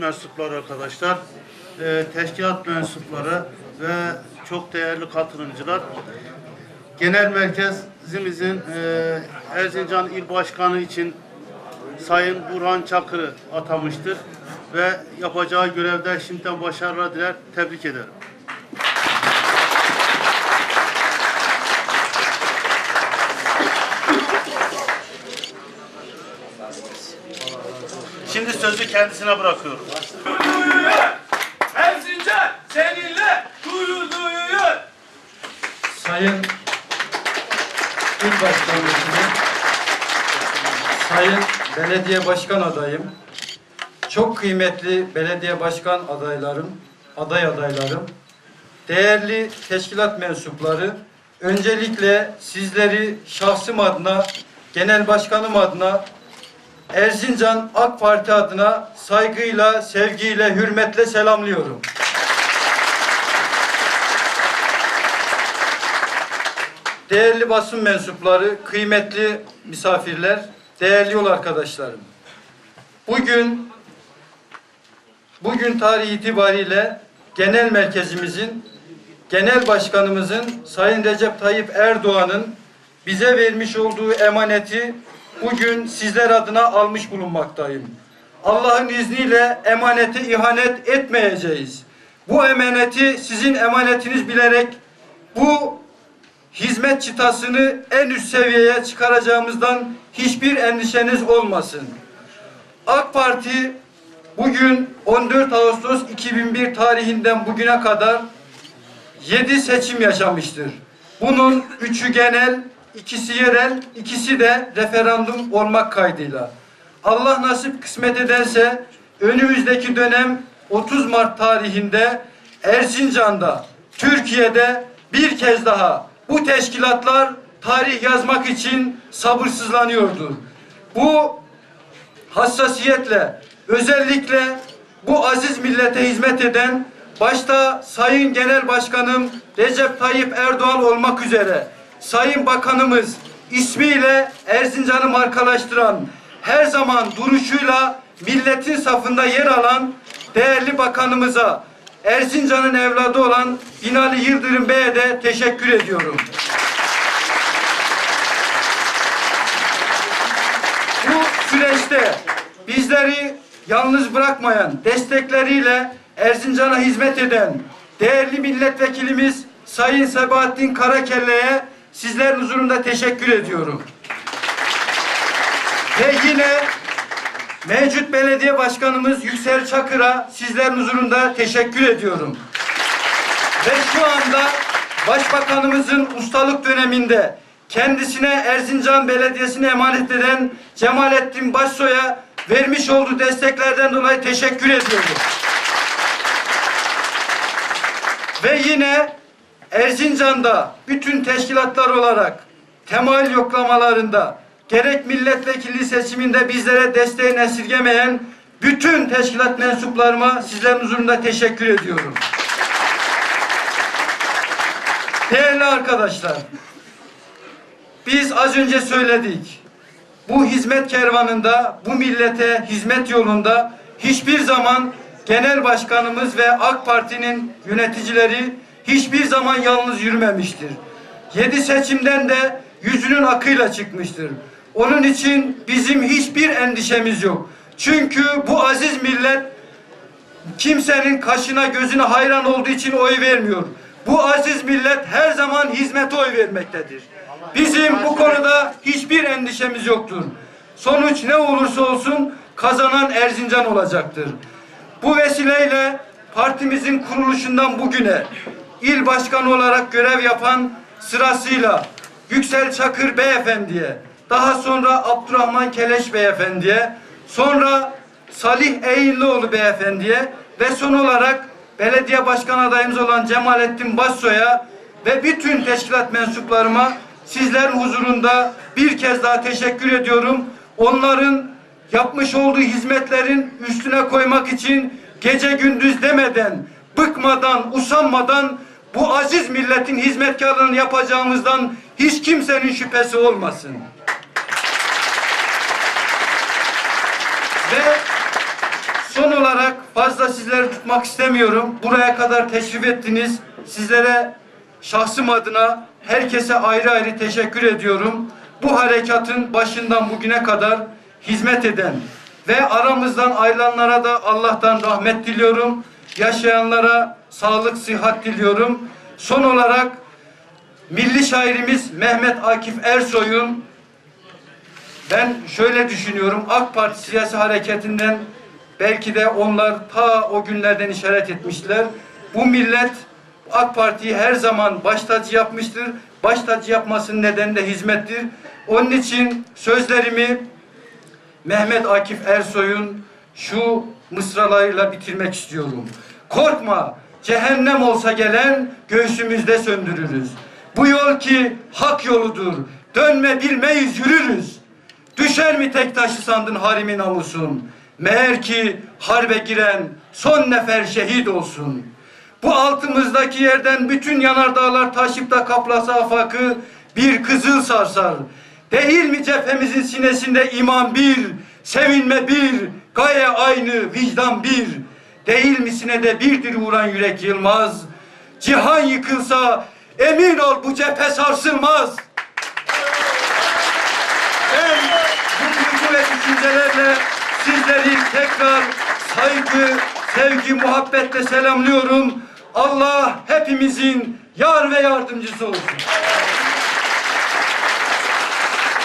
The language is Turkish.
mensupları arkadaşlar, e, teşkilat mensupları ve çok değerli katılımcılar. Genel merkezimizin e, Erzincan İl Başkanı için Sayın Burhan Çakır'ı atamıştır ve yapacağı görevde şimdiden başarılar diler, tebrik ederim. Sözü kendisine bırakıyorum. Erzincan seninle gurur duyuyor. Sayın İl Başkan Vekili, Sayın Belediye Başkan adayım, çok kıymetli belediye başkan adaylarım, aday adaylarım, değerli teşkilat mensupları, öncelikle sizleri şahsım adına, genel başkanım adına, Erzincan AK Parti adına saygıyla, sevgiyle, hürmetle selamlıyorum. Değerli basın mensupları, kıymetli misafirler, değerli yol arkadaşlarım. Bugün bugün tarih itibariyle genel merkezimizin genel başkanımızın Sayın Recep Tayyip Erdoğan'ın bize vermiş olduğu emaneti bugün sizler adına almış bulunmaktayım. Allah'ın izniyle emanete ihanet etmeyeceğiz. Bu emaneti sizin emanetiniz bilerek bu hizmet çıtasını en üst seviyeye çıkaracağımızdan hiçbir endişeniz olmasın. AK Parti bugün 14 Ağustos 2001 tarihinden bugüne kadar 7 seçim yaşamıştır. Bunun üçü genel, ikisi yerel, ikisi de referandum olmak kaydıyla. Allah nasip kısmet ederse önümüzdeki dönem 30 Mart tarihinde Erzincan'da, Türkiye'de bir kez daha bu teşkilatlar tarih yazmak için sabırsızlanıyordu. Bu hassasiyetle özellikle bu aziz millete hizmet eden başta Sayın Genel Başkanım Recep Tayyip Erdoğan olmak üzere Sayın Bakanımız ismiyle Erzincan'ı markalaştıran her zaman duruşuyla milletin safında yer alan değerli bakanımıza Erzincan'ın evladı olan Binali Yıldırım Bey'e de teşekkür ediyorum. Bu süreçte bizleri yalnız bırakmayan, destekleriyle Erzincan'a hizmet eden değerli milletvekilimiz Sayın Sebahattin Karakelle'ye sizlerin huzurunda teşekkür ediyorum. Ve yine mevcut belediye başkanımız Yüksel Çakır'a sizlerin huzurunda teşekkür ediyorum. Ve şu anda Başbakanımızın ustalık döneminde kendisine Erzincan Belediyesi'ne emanet eden Cemalettin Başsoy'a vermiş olduğu desteklerden dolayı teşekkür ediyorum. Ve yine Erzincan'da bütün teşkilatlar olarak temayül yoklamalarında gerek milletvekili seçiminde bizlere desteğini esirgemeyen bütün teşkilat mensuplarıma sizlerin huzurunda teşekkür ediyorum. Değerli arkadaşlar, biz az önce söyledik. Bu hizmet kervanında, bu millete hizmet yolunda hiçbir zaman genel başkanımız ve AK Parti'nin yöneticileri hiçbir zaman yalnız yürümemiştir. Yedi seçimden de yüzünün akıyla çıkmıştır. Onun için bizim hiçbir endişemiz yok. Çünkü bu aziz millet kimsenin kaşına gözüne hayran olduğu için oy vermiyor. Bu aziz millet her zaman hizmete oy vermektedir. Bizim bu konuda hiçbir endişemiz yoktur. Sonuç ne olursa olsun kazanan Erzincan olacaktır. Bu vesileyle partimizin kuruluşundan bugüne il başkanı olarak görev yapan sırasıyla Yüksel Çakır Beyefendi'ye, daha sonra Abdurrahman Keleş Beyefendi'ye, sonra Salih Eğillioğlu Beyefendi'ye ve son olarak belediye başkan adayımız olan Cemalettin Basso'ya ve bütün teşkilat mensuplarıma sizlerin huzurunda bir kez daha teşekkür ediyorum. Onların yapmış olduğu hizmetlerin üstüne koymak için gece gündüz demeden, bıkmadan, usanmadan bu aziz milletin hizmetkarlığını yapacağımızdan hiç kimsenin şüphesi olmasın. Ve son olarak fazla sizleri tutmak istemiyorum. Buraya kadar teşrif ettiniz. Sizlere şahsım adına herkese ayrı ayrı teşekkür ediyorum. Bu harekatın başından bugüne kadar hizmet eden ve aramızdan ayrılanlara da Allah'tan rahmet diliyorum. Yaşayanlara sağlık, sıhhat diliyorum. Son olarak milli şairimiz Mehmet Akif Ersoy'un ben şöyle düşünüyorum. AK Parti siyasi hareketinden belki de onlar ta o günlerden işaret etmişler. Bu millet AK Parti'yi her zaman baş tacı yapmıştır. Baş tacı yapmasının nedeni de hizmettir. Onun için sözlerimi Mehmet Akif Ersoy'un şu mısralarıyla bitirmek istiyorum. Korkma, cehennem olsa gelen göğsümüzde söndürürüz. Bu yol ki hak yoludur. Dönme bilmeyiz yürürüz. Düşer mi tek taşı sandın harimi namusun? Meğer ki harbe giren son nefer şehit olsun. Bu altımızdaki yerden bütün yanardağlar taşıp da kaplasa afakı bir kızıl sarsar. Değil mi cephemizin sinesinde iman bir, sevinme bir, gaye aynı, vicdan bir. Değil mi sinede birdir vuran yürek yılmaz. Cihan yıkılsa emin ol bu cephe sarsılmaz. Ben bu ve düşüncelerle sizleri tekrar saygı, sevgi, muhabbetle selamlıyorum. Allah hepimizin yar ve yardımcısı olsun.